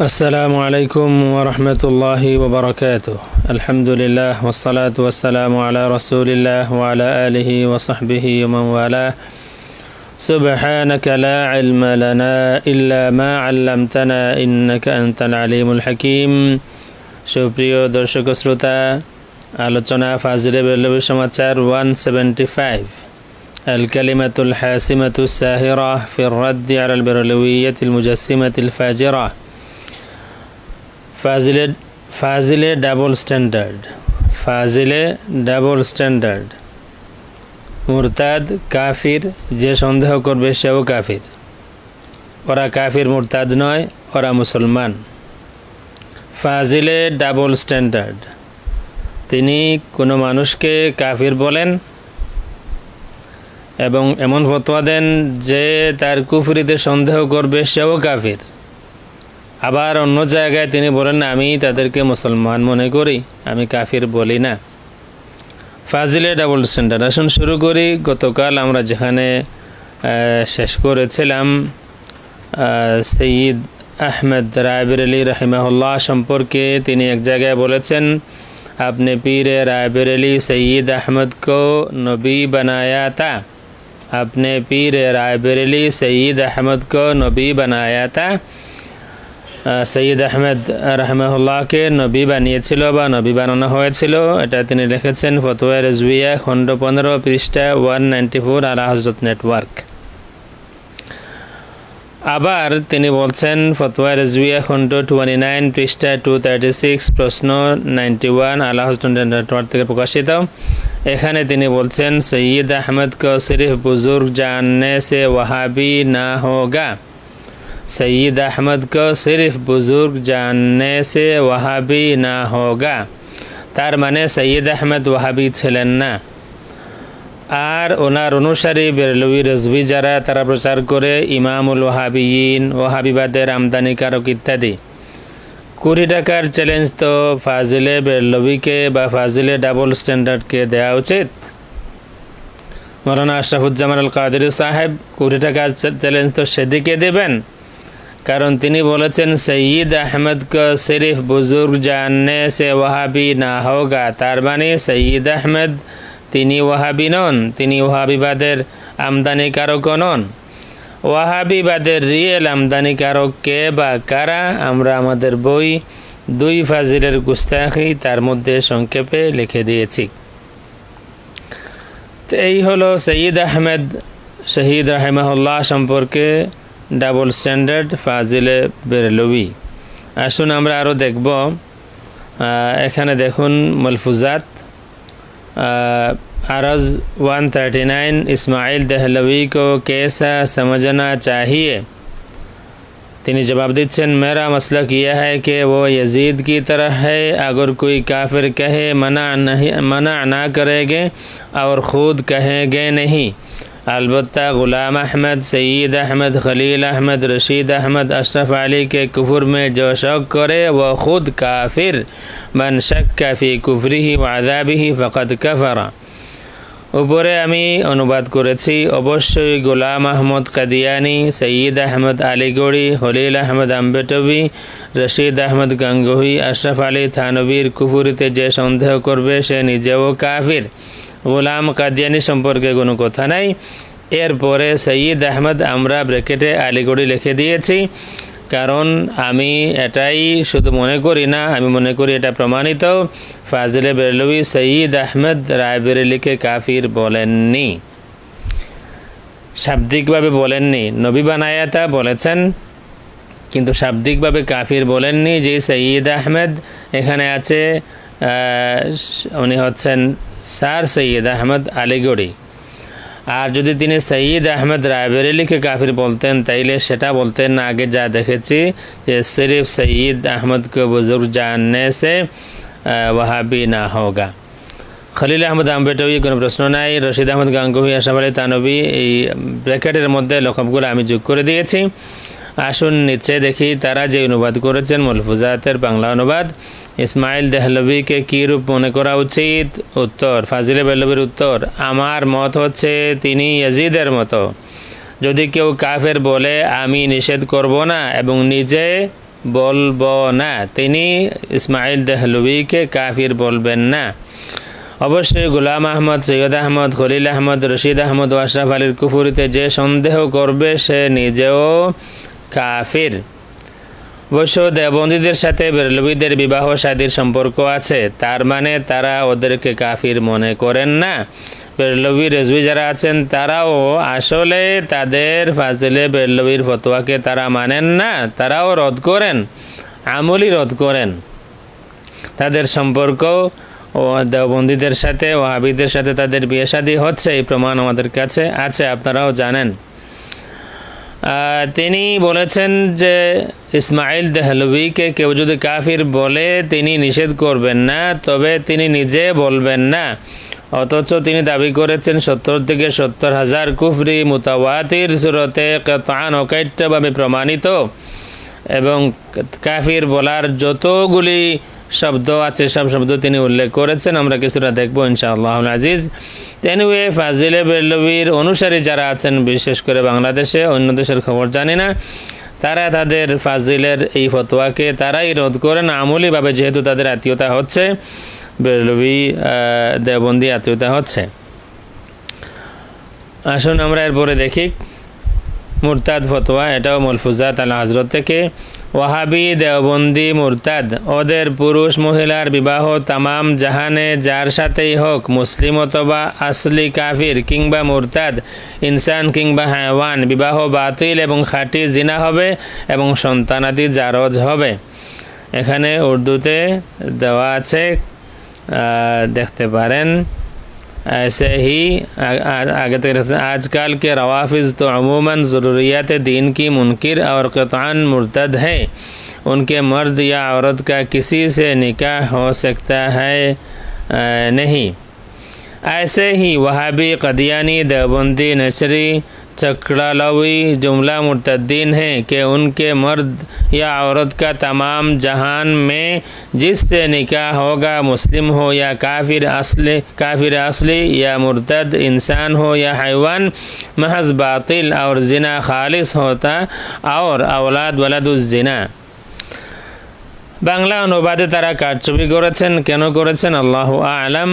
السلام عليكم ورحمة الله وبركاته الحمد لله والصلاة والسلام على رسول الله وعلى آله وصحبه ومن والاه سبحانك لا علم لنا إلا ما علمتنا إنك أنت العليم الحكيم সুপ্রিয় দর্শক শ্রোতা আলোচনা ফাজিলে বেলবী সমাচার ওয়ান সেভেন্টি ফাইভ الكلمة الحاسمة الساهرة في الرد على البرلوية المجسمة الفاجرة ফাজিলে ফাজিলে ডাবল স্ট্যান্ডার্ড ফাজিলে ডাবল স্ট্যান্ডার্ড মুরতাদ, কাফির, যে সন্দেহ করবে সেও কাফির। ওরা কাফির মুরতাদ নয়, ওরা মুসলমান। ফাজিলে ডাবল স্ট্যান্ডার্ড তিনি কোনো মানুষকে কাফির বলেন এবং এমন ফতোয়া দেন যে তার কুফরিতে সন্দেহ করবে সেও কাফির। আবার অন্য জায়গায় তিনি বলেন, আমি তাদেরকে মুসলমান মনে করি, আমি কাফির বলি না। ফাজিলে ডাবল স্ট্যান্ডার্ড আসুন শুরু করি। গতকাল আমরা যেখানে শেষ করেছিলাম সঈদ আহমেদ রায়বের আলী রাহিমাহুল্লাহ সম্পর্কে তিনি এক জায়গায় বলেছেন, আপনি পীর রায়বের আলী সঈদ আহমদ নবী বানায়া তা। আপনি পীর রায়বের আলী সঈদ আহমদ নবী বানায়া তা। সৈয়দ আহমেদ রহমাহুল্লাহকে নবী বানিয়েছিল বা নবী বানানো হয়েছিল। এটা তিনি লিখেছেন ফতোয়া রেজুইয়া খণ্ড পনেরো, পৃষ্ঠা ওয়ান নাইনটি ফোর আলা হজরত নেটওয়ার্ক। আবার তিনি বলছেন ফতোয়া রেজুইয়া খণ্ড টোয়েন্টি নাইন পৃষ্ঠা টু থার্টি সিক্স প্রশ্ন ninety one Ala Hazrat network থেকে প্রকাশিত। এখানে তিনি বলছেন, সৈয়দ আহমদ কো সিরিফ বুজুর্গ জাননে সে ওয়াহাবি না হোগা। सईद अहमद को सिर्फ बुज़ुर्ग जानने से वहाबी না হোগা তার মানে সৈয়দ আহমেদ ওয়াহাবি ছিলেন না আর ওনার অনুসারী বেরলুই রজভি যারা তারা প্রচার করে ইমামুল ওয়াহাবিয়িন ওয়াহাবিবাদের আমদানিকারক ইত্যাদি কুড়ি টাকার চ্যালেঞ্জ তো ফাজিলে বেরলবিকে বা ফাজিলে ডাবল স্ট্যান্ডার্ডকে দেওয়া উচিত মৌলানা আশরাফুজ্জামান আল কাদের সাহেব কুড়ি টাকার চ্যালেঞ্জ তো সেদিকে দেবেন কারণ তিনি বলেছেন, সঈদ আহমদ ক সিরিফ বুজুর্গ জাননে সে ওয়াহাবি না হোগা। তার মানে সঈদ আহমেদ তিনি ওয়াহাবি নন, তিনি ওয়াহাবিবাদের আমদানিকারক নন। ওয়াহাবিবাদের রিয়েল আমদানিকারক কে বা কারা, আমরা আমাদের বই দুই ফাজিলের গুস্তাখি তার মধ্যে সংক্ষেপে লিখে দিয়েছি। তো এই হলো সঈদ আহমেদ, শহীদ রাহেমাহুল্লাহ সম্পর্কে ডাবল স্ট্যান্ডার্ড ফাজিলে বেরলুই আসুন আমরা আরও দেখব এখানে দেখুন মলফুজাত عرض 139 اسماعیل دہلوی کو کیسا سمجھنا چاہیے تینی جواب دیچن میرا مسلک یہ ہے کہ وہ یزید کی طرح ہے اگر کوئی کافر کہے منع نہیں منع نہ کرے گے اور خود کہیں گے نہیں البتہ غلام احمد سعید احمد, خلیل احمد, رشید احمد, اشرف علی کے کفر میں جو شک کرے وہ خود کافر, من شک فی کفری و عذابی فقط کفرا উপরে আমি অনুবাদ করেছি অবশ্যই গোলাম আহমদ কাদিয়ানি সঈদ আহমদ আলিগড়ি হলিল আহমদ আম্বেটবি রশিদ আহমদ গাঙ্গুহি আশরাফ আলী থানবীর কুফুরিতে যে সন্দেহ করবে সে নিজেও কাফির গোলাম কাদিয়ানি সম্পর্কে কোনো কথা নাই। এরপরে সঈদ আহমদ আমরা ব্র্যাকেটে আলিগড়ি লিখে দিয়েছি। কারণ আমি এটাই শুধু মনে করি না, আমি মনে করি এটা প্রমাণিত। ফাজিলে বেরলবি সঈদ আহমেদ রায়বেরেলিকে কাফির বলেননি। শাব্দিকভাবে বলেননি, নবী বানায়াতা বলেছেন, কিন্তু শাব্দিকভাবে কাফির বলেননি যে সঈদ আহমেদ এখানে আছে উনি হচ্ছেন স্যার সৈয়দ আহমদ আলিগড়ি। আর যদি তিনি সঈদ আহমেদ রায়বেরেলিকে কাফির বলতেন, তাইলে সেটা বলতেন না। আগে যা দেখেছি যে সিরিফ সঈদ আহমদকে বুজুর্গ জাননে সে ওয়াহাবি না হোগা। খলিল আহমদ আম্বেটবি কোনো প্রশ্ন নাই। রশিদ আহমদ গাঙ্গুহি আশাফ আলী তানবী, এই ব্র্যাকেটের মধ্যে লকবগুলো আমি যোগ করে দিয়েছি। আসুন নিচে দেখি তারা যে অনুবাদ করেছেন মলফুজাতের বাংলা অনুবাদ। ইসমাইল দেহলবিকে কী রূপ মনে করা উচিত? উত্তর, ফাজিলে বেহলবির উত্তর, আমার মত হচ্ছে তিনি ইয়াজিদের মতো। যদি কেউ কাফের বলে, আমি নিষেধ করব না এবং নিজে বলব না, তিনি ইসমাইল দেহলুবিকে কাফির বলবেন না। অবশ্যই গুলাম আহমদ, সৈয়দ আহমদ, খলিল আহমদ, রশিদ আহমদ ও আশরাফ আলীর কুফুরিতে যে সন্দেহ করবে, সে নিজেও কাফির। অবশ্য দেবন্দীদের সাথে বেরলবিদের বিবাহ শাদীর সম্পর্ক আছে। তার মানে তারা ওদেরকে কাফির মনে করেন না। বেরলবি রেজবি যারা আছেন, তারাও আসলে তাদের ফাজিলে বেরলবির ফতোয়াকে তারা মানেন না, তারাও রদ করেন আমলি রদ করেন। তাদের সম্পর্ক ও দেওবন্দীদের সাথে ও হাবিদের সাথে তাদের বিয়ে শাদী হচ্ছে, এই প্রমাণ আমাদের কাছে আছে, আপনারাও জানেন। তিনি বলেছেন যে ইসমাইল দেহলভিকে কেউ যদি কাফির বলে, তিনি নিষেধ করবেন না, তবে তিনি নিজে বলবেন না। অথচ তিনি দাবি করেছেন, সত্তর থেকে সত্তর হাজার কুফরি মুতাওয়াতির সুরতে কেতান অকাইট্যভাবে প্রমাণিত এবং কাফির বলার যতগুলি শব্দ আছে, সব শব্দ তিনি উল্লেখ করেছেন, আমরা কিছুটা দেখব ইনশাআল্লাহ। আজিজ। এনিওয়ে ফাজিলে বেল্লবীর অনুসারী যারা আছেন, বিশেষ করে বাংলাদেশে, অন্য দেশের খবর জানি না, তারা তাদের ফাজিলের এই ফতোয়াকে তারাই রোধ করেন আমূলিভাবে যেহেতু তাদের আত্মীয়তা হচ্ছে, বেল্লবী দেওবন্দি আত্মীয়তা হচ্ছে। আসুন আমরা এরপরে দেখি, মুরতাদ ফতোয়া, এটাও মলফুজাত আল হজরত থেকে। ওয়াহাবি দেওবন্দি মুরতাদ। ওদের পুরুষ মহিলার বিবাহ তামাম জাহানে, যার সাথেই হোক, মুসলিম অথবা আসলি কাফির কিংবা মুরতাদ, ইনসান কিংবা হায়ওয়ান, বিবাহ বাতিল এবং খাঁটি জিনা হবে এবং সন্তানাদি জারজ হবে। এখানে উর্দুতে দেওয়া আছে দেখতে পারেন। ایسے ہی آگے تک آج کل کے روافظ تو عموماً ضروریات دین کی منکر اور قطعان مرتد ہیں۔ ان کے مرد یا عورت کا کسی سے نکاح ہو سکتا ہے نہیں۔ ایسے ہی وہابی قدیانی دیوبندی نشری چکڑالوی جملہ مرتدین ہیں کہ ان کے مرد یا عورت کا تمام جہان میں جس سے نکاح ہوگا مسلم ہو یا کافر اصلی کافر اصلی یا مرتد انسان ہو یا حیوان، محض باطل اور زنا خالص ہوتا اور اولاد ولد الزنا۔ বাংলা অনুবাদে তারা কারচুপি করেছেন কেন করেছেন আল্লাহ আলম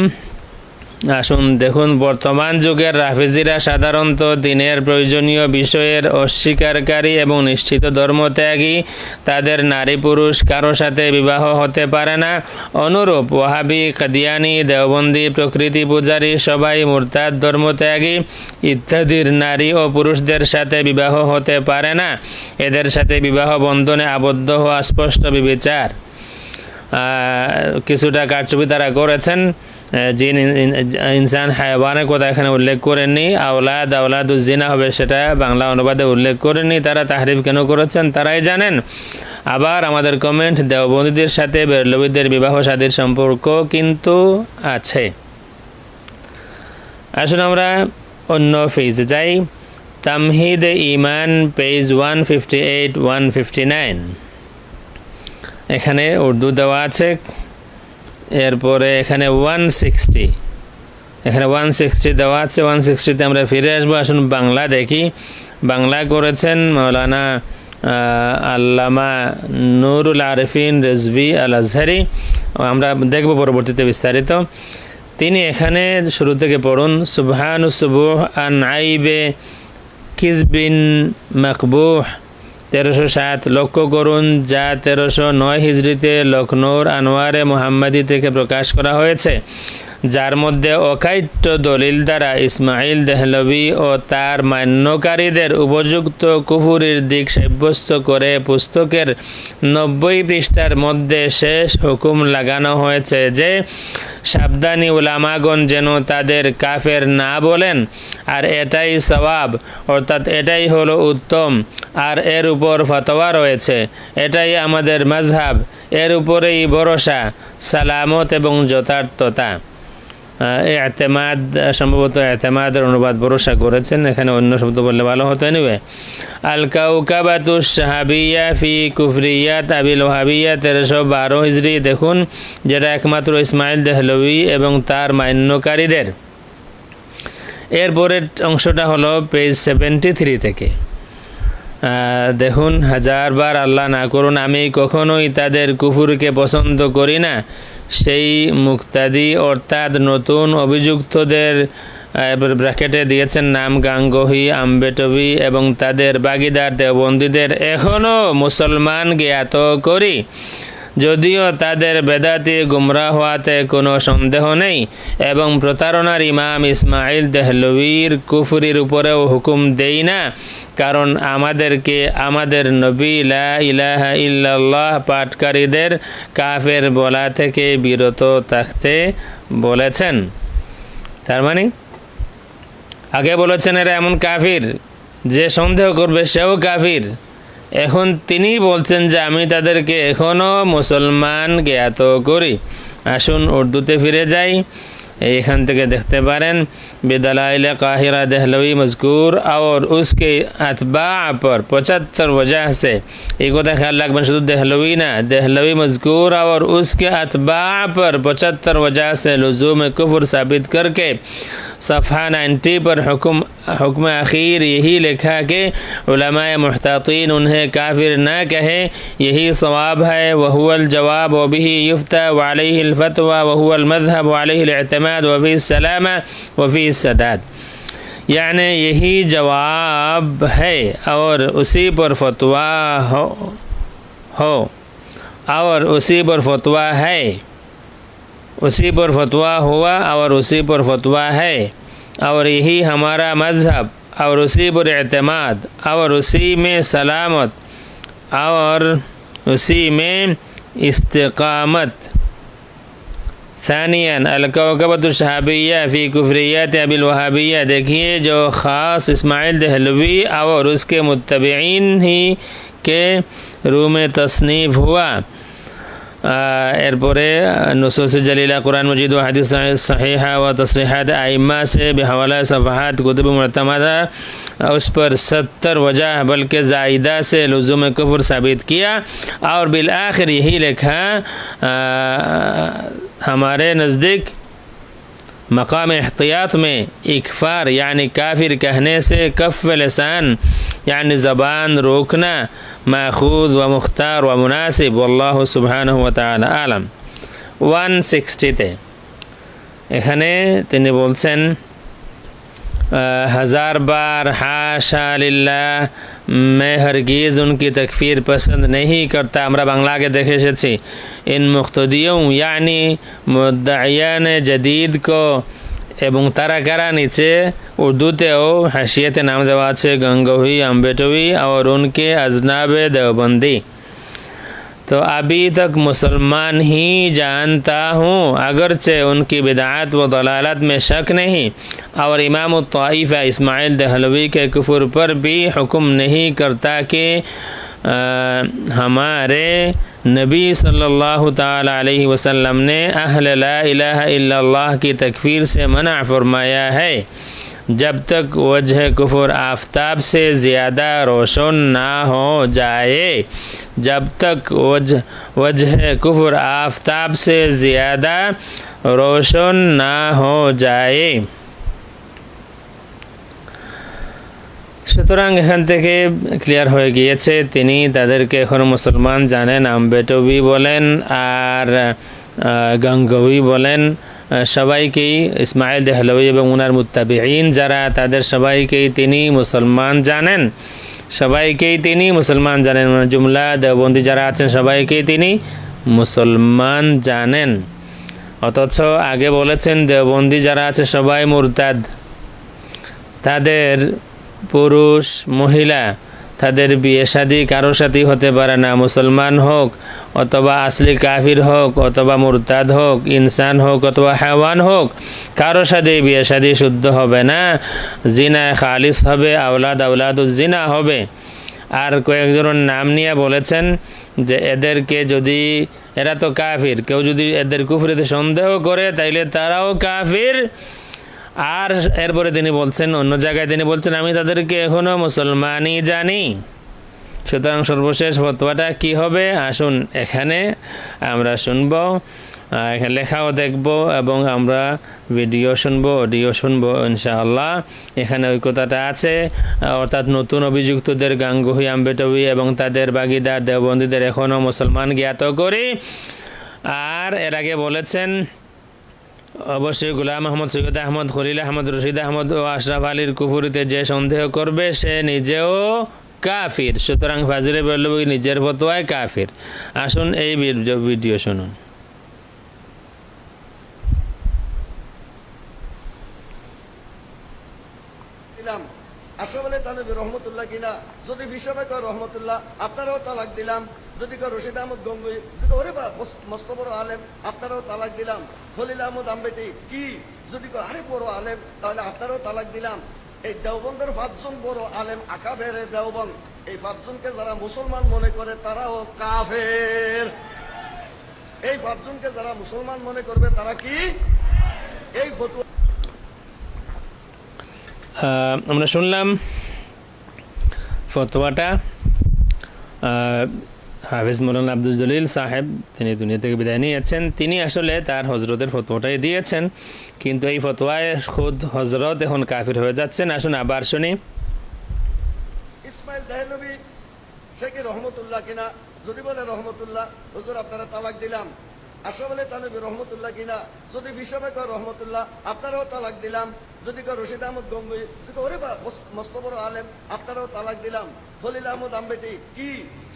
আসুন দেখুন, বর্তমান যুগের রাফিজিরা সাধারণত দিনের প্রয়োজনীয় বিষয়ের অস্বীকারী এবং নিশ্চিত ধর্মত্যাগী। তাদের নারী পুরুষ কারও সাথে বিবাহ হতে পারে না। অনুরূপ ওয়াহাবি, কাদিয়ানি, দেওবন্দি, প্রকৃতি পূজারী সবাই মুরতাদ ধর্মত্যাগী। ইত্যাদির নারী ও পুরুষদের সাথে বিবাহ হতে পারে না। এদের সাথে বিবাহ বন্ধনে আবদ্ধ হওয়া স্পষ্ট বিবেচার। কিছুটা কারচুপি তারা করেছেন। জিন ইন- ইন- ইনসান হায়ওয়ানের কথা এখানে উল্লেখ করেননি। আওলাদ আওলাদ জিনা হবে সেটা বাংলা অনুবাদে উল্লেখ করেননি। তারা তাহরিফ কেন করেছেন তারাই জানেন। আবার আমাদের কমেন্ট, দেওবন্দীদের সাথে বেরলবিদের বিবাহ সাদীর সম্পর্ক কিন্তু আছে। আসুন আমরা অন্য ফেজে যাই। Tamhid Iman, page one fifty eight, one fifty nine. এখানে উর্দু দেওয়া আছে। এরপরে এখানে ওয়ান সিক্সটি এখানে ওয়ান সিক্সটি দেওয়া আছে ওয়ান সিক্সটিতে আমরা ফিরে আসব। আসুন বাংলা দেখি। বাংলা করেছেন মৌলানা আল্লামা নুরুল আরফিন রেজভি আল আজহারি আমরা দেখব পরবর্তীতে বিস্তারিত। তিনি এখানে শুরু থেকে পড়ুন সুবহানু সুবুহ আন আইবে কিজবিন মকবুহ। তেরোশো সাত। লক্ষ্য করুন, যা তেরোশো নয় হিজড়িতে লখনৌর আনোয়ারে মোহাম্মদী থেকে প্রকাশ করা হয়েছে। যার মধ্যে অকাইট্য দলিল দ্বারা ইসমাইল দেহলভি ও তার মান্যকারীদের উপযুক্ত কুফুরির দিক সাব্যস্ত করে পুস্তকের নব্বই পৃষ্ঠার মধ্যে শেষ হুকুম লাগানো হয়েছে যে, সাবধানী উলামাগণ যেন তাদের কাফের না বলেন, আর এটাই সওয়াব, অর্থাৎ এটাই হলো উত্তম, আর এর উপর ফতোয়া রয়েছে, এটাই আমাদের মজহাব এর উপরেই ভরসা, সালামত এবং যথার্থতা। এতেমাদ, সম্ভবত এতেমাদের অনুবাদ ভরসা করেছেন। এখানে অন্য শব্দ বললে ভালো হতো এনিওয়ে আল কাউকাবাতু শাহাবিয়া ফি তেরোশো বারো হিজড়ি দেখুন, যেটা একমাত্র ইসমাইল দেহলভি এবং তার মান্যকারীদের এরপরের অংশটা হলো পেজ সেভেন্টি থ্রি থেকে দেখুন, হাজারবার আল্লাহ না করুন, আমি কখনোই তাদের কুফুরকে পছন্দ করি না। সেই মুক্তাদি অর্থাৎ নতুন অভিযুক্তদের ব্র্যাকেটে দিয়েছেন নাম গাঙ্গহি, আম্বেটবি এবং তাদের বাগিদার দেবন্দীদের এখনও মুসলমান জ্ঞাত করি। যদিও তাদের বেদাতি গুমরা হওয়াতে কোনো সন্দেহ নেই, এবং প্রতারণার ইমাম ইসমাইল দেহলবির কুফরির উপরেও হুকুম দেই না, কারণ আমাদেরকে আমাদের নবী লা ইল্লাল্লাহ পাঠকারীদের কাফের বলা থেকে বিরত থাকতে বলেছেন। তার মানে আগে বলেছেন এরা এমন কাফির, যে সন্দেহ করবে সেও কাফির। এখন তিনি বলছেন যে আমি তাদেরকে এখনও মুসলমান জ্ঞাত করি আসুন উর্দুতে ফিরে যাই এইখান থেকে দেখতে পারেন बेदलाइल काहिरा दहलवी मजकूर और उसके अतबा पर पचहत्तर वजह से एक होता ख्याल रखना शुद्ध दहलवी ना दहलवी मजकूर और उसके अतबा पर पचहत्तर वजह से लजूम कुफर साबित करके صفحہ نائنٹی پر حکم حکم اخیر یہی لکھا کہ علماء محتاطین انہیں کافر نہ کہیں، یہی ثواب ہے وہ الجواب و بھی یفتہ وعلیہ الفتویٰ وہ المذہب وعلیہ الاعتماد، وفی السلامہ، وفی السداد۔ یعنی یہی جواب ہے اور اسی پر فتویٰ ہو ہو، اور اسی پر فتویٰ ہے۔ اسی پر فتویٰ ہوا اور اسی پر فتویٰ ہے اور یہی ہمارا مذہب اور اسی پر اعتماد اور اسی میں سلامت اور اسی میں استقامت۔ ثانیاً، الکوکبۃ الشہابیہ فی کفریت اب الوہابیہ۔ دیکھیے، جو خاص اسماعیل دہلوی اور اس کے متبعین ہی کے روم تصنیف ہوا۔ ایئرپورے نصوص جلیلہ قرآن مجید و حدیث صحیحہ و تصریحات ائمہ سے بحوالہ صفحات کتب تھا اس پر ستر وجہ بلکہ زائدہ سے لزوم کفر ثابت کیا اور بالآخر یہی لکھا ہمارے نزدیک مقام احتیاط میں اکفار یعنی کافر کہنے سے کف لسان یعنی زبان روکنا، ماخوذ و مختار و مناسب، واللہ سبحانہ و تعالی عالم ওয়ান সিক্সটিতে এখানে তিনি বলছেন হাজার বার হাসালিল্লাহ मैं हरगिज़ उनकी तकफीर पसंद नहीं करता আমরা বাংলা আগে দেখে এসেছি इन मुख्तदियों यानी मुद्दायान जदीद को এবং তারা কারা নিচে উর্দুতেও হাসিয়াতে নাম দেওয়া আছে গঙ্গোহি अम्बेटवी और उनके تو ابھی تک مسلمان ہی جانتا ہوں، اگرچہ ان کی بدعات و دلالت میں شک نہیں۔ اور امام الطائفہ اسماعیل دہلوی کے کفر پر بھی حکم نہیں کرتا کہ ہمارے نبی صلی اللہ تعالی علیہ وسلم نے اہل لا الہ الا اللہ کی تکفیر سے منع فرمایا ہے۔ जब तक वजह कुफर आफताब से ज़्यादा रोशन ना हो जाए जब तक वजह वजह कुफर आफताब से ज़्यादा रोशन ना हो जाए সুতরাং এখান থেকে ক্লিয়ার হয়ে গিয়েছে তিনি তাদেরকে এখনও মুসলমান জানেন আম্বেটবি বলেন আর গঙ্গবি বলেন সবাইকেই ইসমাইল দেহলবি এবং উনার মুত্তাবিহীন যারা, তাদের সবাইকেই তিনি মুসলমান জানেন। সবাইকেই তিনি মুসলমান জানেন। জুমলা দেওবন্দি যারা আছেন, সবাইকেই তিনি মুসলমান জানেন। অথচ আগে বলেছেন, দেওবন্দি যারা আছে, সবাই মুরতাদ। তাদের পুরুষ, মহিলা, তাদের বিয়ে শাদী কারও সাথেই হতে পারে না। মুসলমান হোক অথবা আসলি কাফির হোক, অথবা মুরতাদ হোক, ইনসান হোক, অথবা হেওয়ান হোক, কারও সাথে বিয়ে শাদী শুদ্ধ হবে না। জিনা খালিস হবে, আওলাদ জিনা হবে। আর কয়েকজনের নাম নিয়ে বলেছেন যে এদেরকে যদি, এরা তো কাফির, কেউ যদি এদের কুফরিতে সন্দেহ করে, তাইলে তারাও কাফির। আর এরপরে তিনি বলছেন, অন্য জায়গায় তিনি বলছেন, আমি তাদেরকে এখনও মুসলমানই জানি। সুতরাং সর্বশেষ ফতোয়াটা কি হবে? আসুন এখানে আমরা শুনব এখানে লেখাও দেখব এবং আমরা ভিডিও শুনব, অডিও শুনব ইনশাআল্লাহ। এখানে ওই কথাটা আছে অর্থাৎ নতুন অভিযুক্তদের গাঙ্গুহি, আম্বেটবি এবং তাদের বাগিদার দেওবন্দীদের এখনও মুসলমান জ্ঞাত করি। আর এর আগে বলেছেন, অবশ্যই গুলাম আহমদ, সৈয়দ আহমদ, খলিল আহমদ, রশিদ আহমদ ও আশরাফ আলীর কুফুরিতে যে সন্দেহ করবে, সে নিজেও কাফির, সুতরাং ফাজিলে বল্লভী নিজের ফতোয়ায় কাফির। আসুন এই ভিডিও- শুনুন। রহমতুল্লাহ যদি তালাক দিলাম। যদি কয় যদি আলেম তালাক দিলাম। কি? যদি কয়, আরে তাহলে আপনারাও তালাক দিলাম। এই দেওবন্দের পাঁচজন বড় আলেম আকাবের দেওবন এই পাঁচজনকে যারা মুসলমান মনে করে, তারাও কাফের। এই পাঁচজনকে যারা মুসলমান মনে করবে, তারা কি? এই আমরা শুনলাম ফতোয়াটা। হাফিজ মৌলানা আব্দুল জলিল সাহেব, তিনি দুনিয়া থেকে বিদায় নিয়েছেন। তিনি আসলে তার হজরতের ফতোয়াটাই দিয়েছেন। কিন্তু এই ফতোয়ায় খুদ হজরত এখন কাফির হয়ে যাচ্ছেন। আসুন আবার শুনি। ইসমাইল রহমতুল্লাহ কিনা? যদি বলে রহমতুল্লাহ, হুজুর আপনারা তালাক দিলাম। আসলে তানবী রহমতুল্লাহ কিনা? যদি বিশ্ববে কয় রহমতুল্লাহ, আপনারাও তালাক দিলাম। যদি কয় রশিদ আহমদ গঙ্গুই, যদি ওরে বা মস্ত বড় আলেম, আপনারাও তালাক দিলাম। খলিল আহমদ আম্বেটি, কি?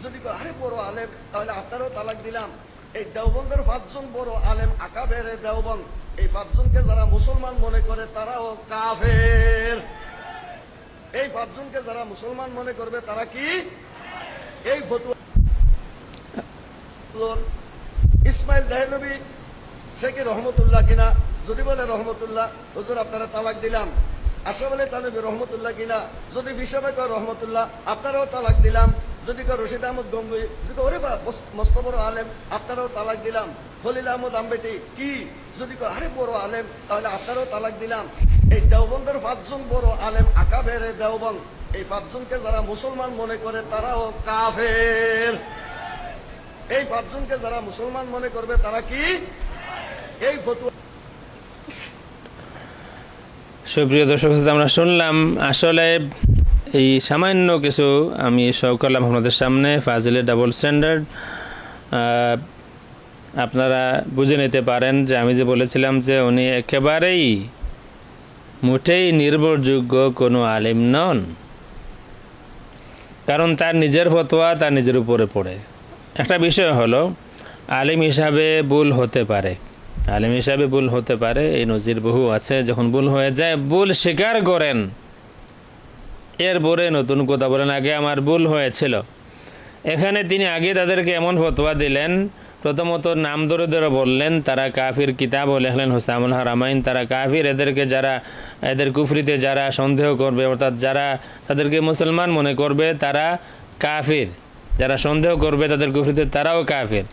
যদি কয় আরে বড় আলেম, তাহলে আপনারাও তালাক দিলাম। এই দেওবন্দের পাঁচজন বড় আলেম আকাবের দেওবন এই পাঁচজনকে যারা মুসলমান মনে করে, তারাও কাফের। এই পাঁচজনকে যারা মুসলমান মনে করবে, তারা কি? এই ফতুয়া ইসমাইল দেহনবী সে কি রহমতুল্লাহ কিনা, যদি বলে রহমতুল্লাহ, হুজুর আপনারা তালাক দিলাম। আসলে তানবী রহমতুল্লাহ কিনা, যদি বিশ্ববে কয় রহমতুল্লাহ, আপনারাও তালাক দিলাম। যদি কয় রশিদ আহমদ গঙ্গুই, যদি ওরে মস্ত- বড় আলেম, আপনারাও তালাক দিলাম। খলিল আহমদ আম্বেটি, কি? যদি কয়, আরে বড় আলেম, তাহলে আপনারাও তালাক দিলাম। এই দেওবন্দের পাঁচজন বড় আলেম আকাবের দেওবন এই পাঁচজনকে যারা মুসলমান মনে করে, তারাও কাফের। এই পাঁচজনকে যারা মুসলমান মনে করবে, তারা কি? এই ফতুয়া সুপ্রিয় দর্শক আমরা শুনলাম, আসলে এই সামান্য কিছু আমি শো করলাম আপনাদের সামনে, ফাজিলের ডাবল স্ট্যান্ডার্ড আপনারা বুঝে নিতে পারেন যে আমি যে বলেছিলাম যে উনি একেবারেই মোটেই নির্ভরযোগ্য কোনো আলিম নন। কারণ তার নিজের ফতোয়া তার নিজের উপরে পড়ে। একটা বিষয় হলো, আলিম হিসাবে ভুল হতে পারে। আলিম হিসাবে ভুল হতে পারে, এই নজির বহু আছে। যখন ভুল হয়ে যায়, ভুল স্বীকার করেন। এরপরে নতুন কথা বলেন, আগে আমার ভুল হয়েছিল। এখানে তিনি আগে তাদেরকে এমন ফতোয়া দিলেন, প্রথমত নাম ধরে ধরে বললেন, তারা কাফির কিতাবও লেখলেন হোসামুল হারামাইন, তারা কাফির, এদেরকে যারা, এদের কুফরিতে যারা সন্দেহ করবে, অর্থাৎ যারা তাদেরকে মুসলমান মনে করবে, তারা কাফির। যারা সন্দেহ করবে তাদের কুফরিতে তারাও কাফির।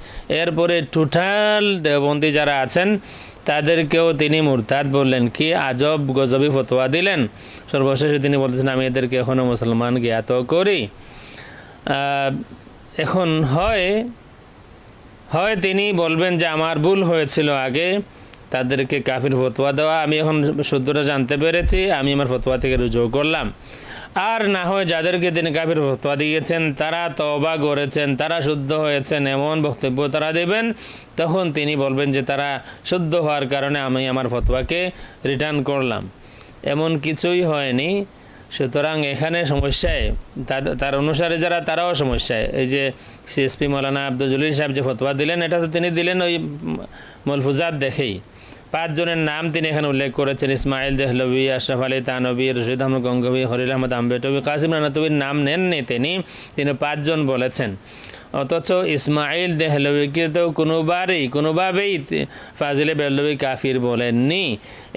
এরপরে টোটাল দেওবন্দি যারা আছেন, তাদেরকেও তিনি মুরতাদ বললেন। কি আজব গজবি ফতোয়া দিলেন। সর্বশেষে তিনি বলতেছেন, আমি এদেরকে এখনও মুসলমান জ্ঞাত করি। এখন হয় হয় তিনি বলবেন যে, আমার ভুল হয়েছিল আগে। তাদেরকে কাফির ফতোয়া দেওয়া। আমি এখন শুদ্ধটা জানতে পেরেছি। আমি আমার ফতোয়া থেকে রুজু করলাম। আর না হয় যাদেরকে তিনি কাফির ফতোয়া দিয়েছেন, তারা তবা করেছেন, তারা শুদ্ধ হয়েছেন, এমন বক্তব্য তারা দেবেন। তখন তিনি বলবেন যে তারা শুদ্ধ হওয়ার কারণে আমি আমার ফতোয়াকে রিটার্ন করলাম। এমন কিছুই হয়নি। সুতরাং এখানে সমস্যায় তার অনুসারে যারা, তারাও সমস্যায়। এই যে সিএসপি মৌলানা আব্দুল জলিল সাহেব যে ফতোয়া দিলেন, এটা তো তিনি দিলেন ওই মলফুজাত দেখেই। পাঁচজনের নাম তিনি এখানে উল্লেখ করেছেন, ইসমাইল দেহলবি আশরাফ আলী তানবী রশিদ আহমদ গঙ্গবী হরিল আহমদ আম্বেটবি কাসিম রানাতবির নাম নেননি তিনি তিনি পাঁচজন বলেছেন। অথচ ইসমাইল দেহলবিকে তো কোনোবারই, কোনোভাবেই ফাজিলে বেল্লবি কাফির বলেননি।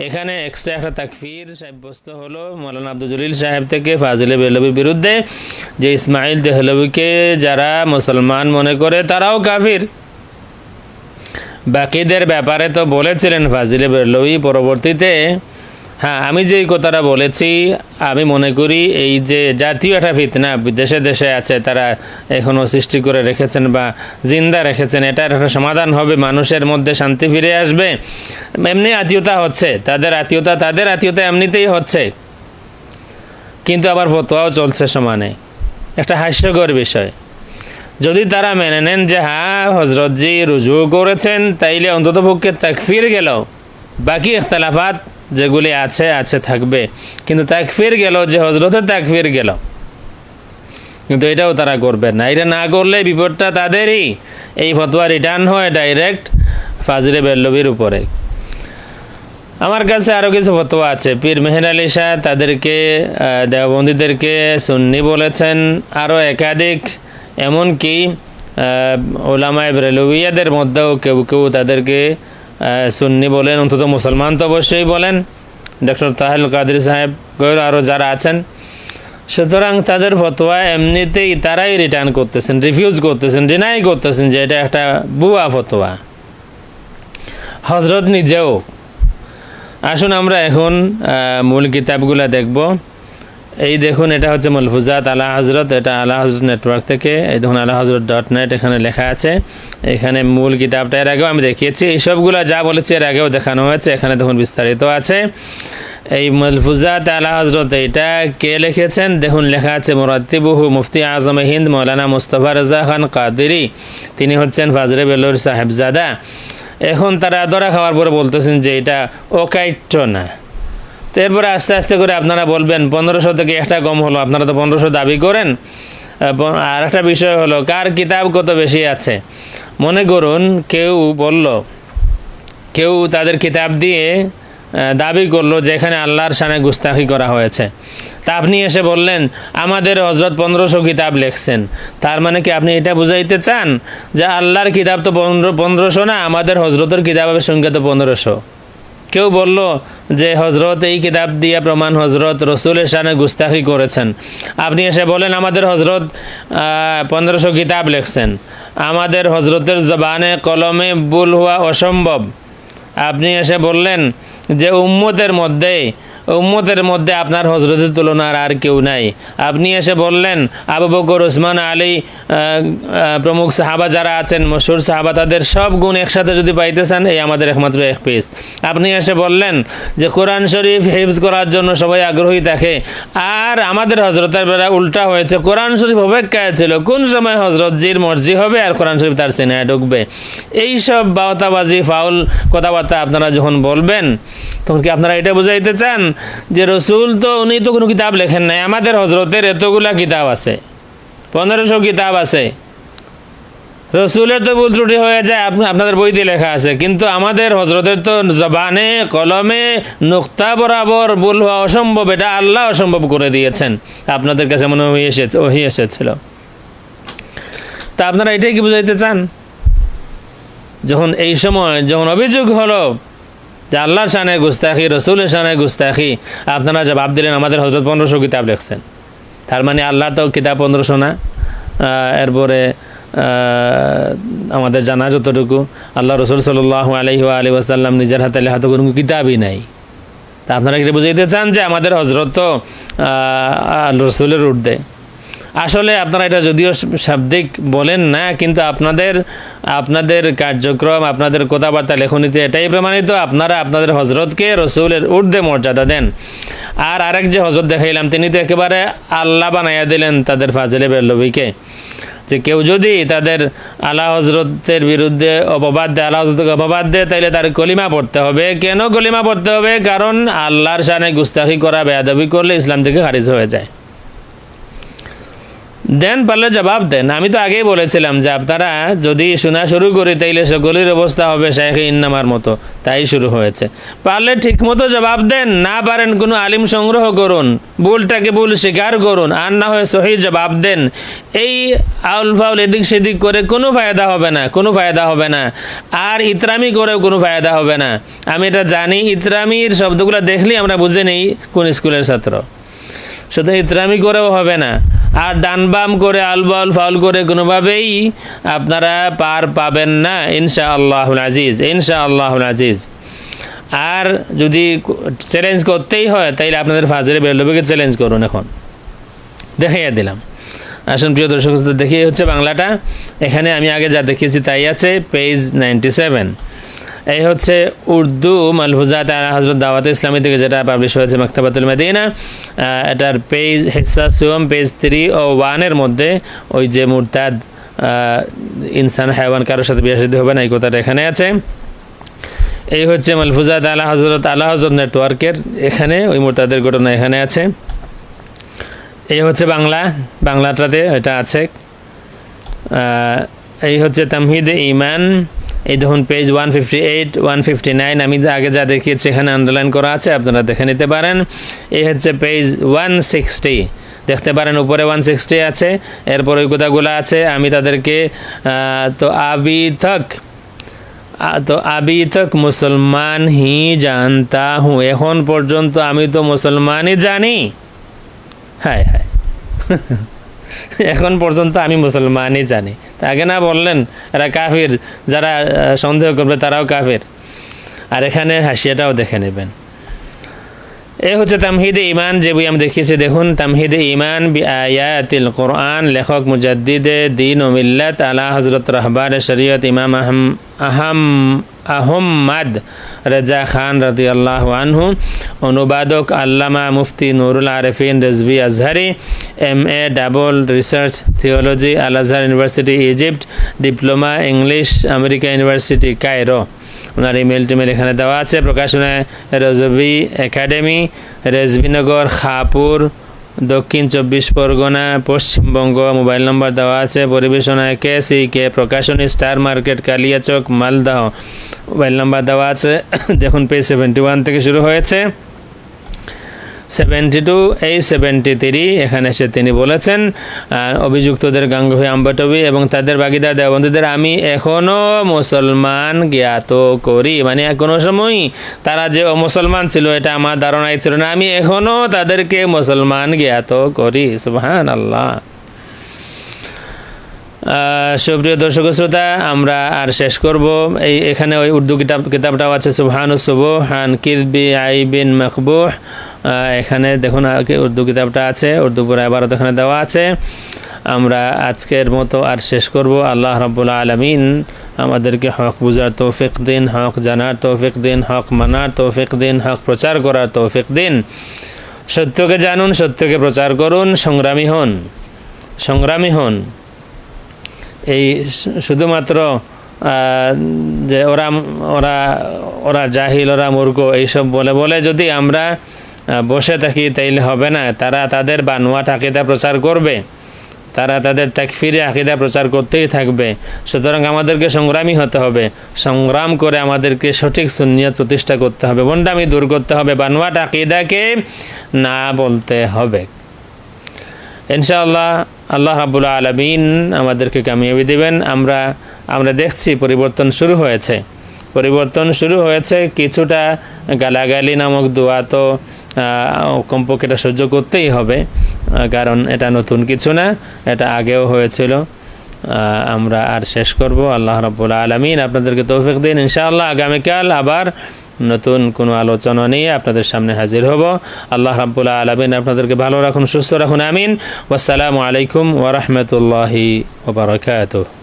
এখানে এক্সট্রা একটা তাকফির সাব্যস্ত হলো মৌলানা আব্দুল জলিল সাহেব থেকে ফাজিলে বেল্লবির বিরুদ্ধে, যে ইসমাইল দেহলবিকে যারা মুসলমান মনে করে তারাও কাফির। বাকিদের ব্যাপারে তো বলেছিলেন ফাজিলে বেরলভি পরবর্তীতে। হ্যাঁ আমি যেই কথাটা বলেছি, আমি মনে করি এই যে জাতীয় একটা ফিতনা দেশে দেশে আছে, তারা এখনও সৃষ্টি করে রেখেছেন বা জিন্দা রেখেছেন, এটার একটা সমাধান হবে, মানুষের মধ্যে শান্তি ফিরে আসবে। এমনি আত্মীয়তা হচ্ছে, তাদের আত্মীয়তা তাদের আত্মীয়তা এমনিতেই হচ্ছে। কিন্তু আবার ফতোয়াও চলছে সমানে। একটা হাস্যকর বিষয়। যদি তারা মেনে নেন যে হ্যাঁ হজরত হজরতজি রুজু করেছেন, তাইলে অন্ততপক্ষে তাকফির গেল। বাকি ইখতলাফাত যেগুলি আছে আছে থাকবে। কিন্তু তাকফির গেল যে হজরতের তাকফির গেল। কিন্তু এটাও তারা করবেন না। এটা না করলে বিপদটা তাদেরই। এই ফতোয়া রিটার্ন হয় ডাইরেক্ট ফাজরে বেল্লবির উপরে। আমার কাছে আরও কিছু ফতোয়া আছে। পীর মেহের আলী শাহ তাদেরকে দেওবন্দীদেরকে সুন্নি বলেছেন। আরও একাধিক এমনকি ওলামায় বেরলুইয়াদের মধ্যেও কেউ কেউ তাদেরকে সুন্নি বলেন, অন্তত মুসলমান তো অবশ্যই বলেন। ডক্টর তাহেল কাদের সাহেব গৌর আরও যারা আছেন, সুতরাং তাদের ফতোয়া এমনিতেই তারাই রিটার্ন করতেছেন রিফিউজ করতেছেন ডিনাই করতেছেন যে এটা একটা বুয়া ফতোয়া। হজরত নিজেও, আসুন আমরা এখন মূল কিতাবগুলো দেখব। এই দেখুন, এটা হচ্ছে মলফুজাত আলা হজরত এটা আলা হজরত নেটওয়ার্ক থেকে, এই দেখুন, আলা হজরত ডট নেট এখানে লেখা আছে। এখানে মূল কিতাবটা, এর আগেও আমি দেখিয়েছি, এই সবগুলো যা বলেছি এর আগেও দেখানো হয়েছে, এখানে দেখুন বিস্তারিত আছে। এই মলফুজাত আলা হজরত এটা কে লিখেছেন? দেখুন, লেখা আছে মোরাত্তিবুহু মুফতি আজম হিন্দ, মৌলানা মুস্তফা রাজা খান কাদেরি। তিনি হচ্ছেন ফাজরে বেলোর সাহেবজাদা। এখন তারা দরা খাওয়ার পরে বলতেছেন যে এটা অকাইট্য না। এরপরে আস্তে আস্তে করে আপনারা বলবেন, পনেরোশো থেকে একটা কম হলো, আপনারা তো পনেরোশো দাবি করেন। আর একটা বিষয় হলো, কার কিতাব কত বেশি আছে? মনে করুন, কেউ বলল, কেউ তাদের কিতাব দিয়ে দাবি করল যেখানে আল্লাহর সানে গুস্তাখি করা হয়েছে। তা আপনি এসে বললেন, আমাদের হজরত পনেরোশো কিতাব লেখছেন। তার মানে কি আপনি এটা বুঝাইতে চান যে আল্লাহর কিতাব তো পনেরো, পনেরোশো না, আমাদের হজরতের কিতাবের সংখ্যা তো পনেরোশো? কেউ বলল যে হজরত এই কিতাব দিয়ে প্রমাণ হজরত রসুলের সানে গুস্তাখি করেছেন। আপনি এসে বলেন, আমাদের হজরত পনেরোশো কিতাব লেখছেন। আমাদের হজরতের জবানে, কলমে ভুল হওয়া অসম্ভব। আপনি এসে বললেন যে উম্মতের মধ্যে উম্মতের মধ্যে আপনার হজরতের তুলনার আর কেউ নাই। আপনি এসে বললেন, আবু বকর ওসমান আলী প্রমুখ সাহাবা যারা আছেন মশুর সাহাবা, তাদের সব গুণ একসাথে যদি পাইতে চান এই আমাদের একমাত্র এক পিস আপনি এসে বললেন যে কোরআন শরীফ হিফজ করার জন্য সবাই আগ্রহী থাকে। আর আমাদের হজরতের বেলা উল্টা হয়েছে, কোরআন শরীফ অপেক্ষায় ছিল, কোন সময় হজরত জির মর্জি হবে আর কোরআন শরীফ তার সিনেমায় ঢুকবে? এইসব বাওতাবাজি, ফাউল কথাবার্তা আপনারা যখন বলবেন, তখন কি আপনারা এটা বুঝাইতে চান? যে রসুল তো উনি তো কোনো কিতাব লেখেন নাই। আমাদের হজরতের এতগুলা কিতাব আছে। পনেরোশো কিতাব আছে। রসুলের তো ভুল ত্রুটি হয়ে যায় আপ- আপনাদের বইতে লেখা আছে। কিন্তু আমাদের হজরতের তো জবানে, কলমে নোক্তা বরাবর ভুল হওয়া অসম্ভব। এটা আল্লাহ অসম্ভব করে দিয়েছেন। আপনাদের কাছে মনে হয় এসেছে ওহি এসেছিল। তা আপনারা এটাই কি বুঝাইতে চান? যখন এই সময় যখন অভিযোগ হলো যে আল্লাহর শানে গুস্তাখি, রসুলের শানে গুস্তাখি। আপনারা জবাব দিলেন, আমাদের হজরত পনেরোশো কিতাব লিখছেন। তার মানে আল্লাহ তো কিতাব পনেরোশো না। এরপরে আমাদের জানা যতটুকু, আল্লাহ রসুল সাল্লাহ আলহি আলী ওয়াসাল্লাম নিজের হাতে লেখা তো কোনো কিতাবই নাই। তা আপনারা কি বুঝাইতে চান যে আমাদের হজরত তো রসুলের উর্ধে আসলে আপনারা এটা যদিও শাব্দিক বলেন না, কিন্তু আপনাদের আপনাদের কার্যক্রম, আপনাদের কথাবার্তা, লেখনীতে এটাই প্রমাণিত। আপনারা আপনাদের হজরতকে রসুলের ঊর্ধ্বে মর্যাদা দেন। আর আরেক যে হজরত দেখাইলাম, তিনি তো একেবারে আল্লাহ বানাইয়া দিলেন তাদের ফাজলে বেল্লবিকে যে কেউ যদি তাদের আল্লাহ হজরতের বিরুদ্ধে অপবাদ দেয়, আল্লাহ হজরতকে অপবাদ দেয় তাহলে তার কলিমা পড়তে হবে। কেন কলিমা পড়তে হবে? কারণ আল্লাহর শানে গুস্তাখি করা, বেয়াদবি করলে ইসলাম থেকে খারিজ হয়ে যায়। দেন পারলে জবাব দেন। আমি তো আগেই বলেছিলাম যে আপনারা যদি শোনা শুরু করি, তাইলে সকলের অবস্থা হবে শেখ ইন্নামার মতো। তাই শুরু হয়েছে। পারলে ঠিকমতো জবাব দেন, না পারেন কোনো আলিম সংগ্রহ করুন, ভুলটাকে ভুল স্বীকার করুন, আর না হয়ে সহি জবাব দেন। এই আউল ফাউল এদিক সেদিক করে কোনো ফায়দা হবে না, কোনো ফায়দা হবে না। আর ইতরামি করেও কোনো ফায়দা হবে না। আমি এটা জানি, ইতরামির শব্দগুলো দেখলেই আমরা বুঝে নেই কোন স্কুলের ছাত্র। শুধু ইতরামি করেও হবে না। আর ডান বাম করে আলবাল ফাউল করে কোনোভাবেই আপনারা পার পাবেন না। ইনশা আল্লাহুল আজিজ ইনশা আল্লাহুল আজিজ। আর যদি চ্যালেঞ্জ করতেই হয়, তাইলে আপনাদের ফাজরে বেরলবিকে চ্যালেঞ্জ করুন এখন। দেখাইয়া দিলাম। আসুন প্রিয় দর্শক, দেখিয়ে হচ্ছে বাংলাটা। এখানে আমি আগে যা দেখিয়েছি তাই আছে পেজ নাইনটি সেভেন এই হচ্ছে উর্দু মালহুজাত আলা হজরত দাওয়াত ইসলামী থেকে যেটা পাবলিশ হয়েছে মাক্তাবাতুল মদিনা। এটার পেজ হেসা সুয়ম পেজ থ্রি ও ওয়ানের মধ্যে ওই যে মুরতাদ ইনসান হাইওয়ান কারোর সাথে বিয়ে হবে না, এই কথাটা এখানে আছে। এই হচ্ছে মালফুজাত আলা হজরত আলা হজরত নেটওয়ার্কের এখানে, ওই মোরতাদের ঘটনা এখানে আছে। এই হচ্ছে বাংলা, বাংলাটাতে এটা আছে। এই হচ্ছে তামহিদ ইমান এই দেখুন page one fifty eight one fifty nine আমি আগে যা দেখিয়েছি, এখানে আন্ডারলাইন করা আছে, আপনারা দেখে নিতে পারেন। এই হচ্ছে পেজ ওয়ান সিক্সটি দেখতে পারেন, উপরে ওয়ান সিক্সটি আছে, এরপর ওই কথাগুলো আছে, আমি তাদেরকে তো আবি আ- তো আবি তক মুসলমান হি জানতা হুঁ, এখন পর্যন্ত আমি তো মুসলমানই জানি। হায় হায়। এখন পর্যন্ত আমি মুসলমানই জানি। আগে না বললেন, এরা কাফির, যারা সন্দেহ করবে তারাও কাফির। আর এখানে হাসিয়াটাও দেখে নেবেন। এ হচ্ছে তামহিদে ইমান যে বই আমি দেখিয়েছি, দেখুন, তামহিদে ইমান বি আয়াতিল কোরআন, লেখক মুজাদ্দিদে, দিন ও মিল্লাত আলা হজরত রহবার শরীয়ত ইমাম আহম আহম আহম্মদ রেজা খান রাদি আল্লাহ আনহু, অনুবাদক আল্লামা মুফতি Nurul Arefin Rezvi Azhari, M A double research theology Al Azhar university, Egypt, diploma English, America university, Cairo. Owner email টিমেল এখানে দেওয়া আছে। প্রকাশনায় রেজভি একাডেমি রেজবিনগর খাপুর, দক্ষিণ চব্বিশ পরগনা, পশ্চিমবঙ্গ। মোবাইল নম্বর দেওয়া আছে। পরিবেশনায় কে সি কে প্রকাশনী, star market, Kaliachak, Maldah. Mobile number দেওয়া আছে। দেখুন পেজ সেভেন্টি ওয়ান থেকে শুরু হয়েছে। সেভেন্টি টু এই সেভেন্টি থ্রি এখানে এসে তিনি বলেছেন অভিযুক্তদের গাঙ্গহি আম্বাটবি এবং তাদের বাগিদার দেওবন্ধুদের আমি এখনও মুসলমান জ্ঞাত করি। মানে কোনো সময় তারা যে মুসলমান ছিল, এটা আমার ধারণাই ছিল না। আমি এখনও তাদেরকে মুসলমান জ্ঞাত করি। সুবহান আল্লাহ সুপ্রিয় দর্শক শ্রোতা, আমরা আর শেষ করব। এই এখানে ওই উর্দু কিতাব কিতাবটাও আছে সুবহান সুবহান কিরবি আই বিন মকবুহ। এখানে দেখুন উর্দু কিতাবটা আছে, উর্দু পুরা এবারও এখানে দেওয়া আছে। আমরা আজকের মতো আর শেষ করব। আল্লাহ রব্বুল আলমিন আমাদেরকে হক বুঝার তৌফিক দিন, হক জানার তৌফিক দিন, হক মানার তৌফিক দিন, হক প্রচার করার তৌফিক দিন। সত্যকে জানুন, সত্যকে প্রচার করুন, সংগ্রামী হন সংগ্রামী হন। এই শুধুমাত্র যে ওরা ওরা ওরা জাহিল, ওরা মূর্খ, এইসব বলে বলে যদি আমরা বসে থাকি তাইলে হবে না। তারা তাদের বানোয়াট আকিদা প্রচার করবে। তারা তাদের তাকফিরে আকিদা প্রচার করতেই থাকবে। সুতরাং আমাদেরকে সংগ্রামী হতে হবে। সংগ্রাম করে আমাদেরকে সঠিক সুনিয়ত প্রতিষ্ঠা করতে হবে। বন্ডামি দূর করতে হবে। বানোয়াট আকিদাকে না বলতে হবে। ইনশাআল্লাহ আল্লাহ রাবুল আলমিন আমাদেরকে কামিয়াবি দেবেন। আমরা আমরা দেখছি পরিবর্তন শুরু হয়েছে। পরিবর্তন শুরু হয়েছে কিছুটা গালাগালি নামক দোয়া তো কমপক্ষে এটা সহ্য করতেই হবে কারণ এটা নতুন কিছু না, এটা আগেও হয়েছিল। আমরা আর শেষ করব। আল্লাহ রব্বুল আলমিন আপনাদেরকে তৌফিক দিন। ইনশাআল্লাহ আগামীকাল আবার নতুন কোনো আলোচনা নিয়ে আপনাদের সামনে হাজির হব। আল্লাহ রাবুল্লাহ আলমিন আপনাদেরকে ভালো রাখুন, সুস্থ রাখুন, আমিন। ওসালামু আলাইকুম ওরহমতুল্লাহি ওবরাকাতুহ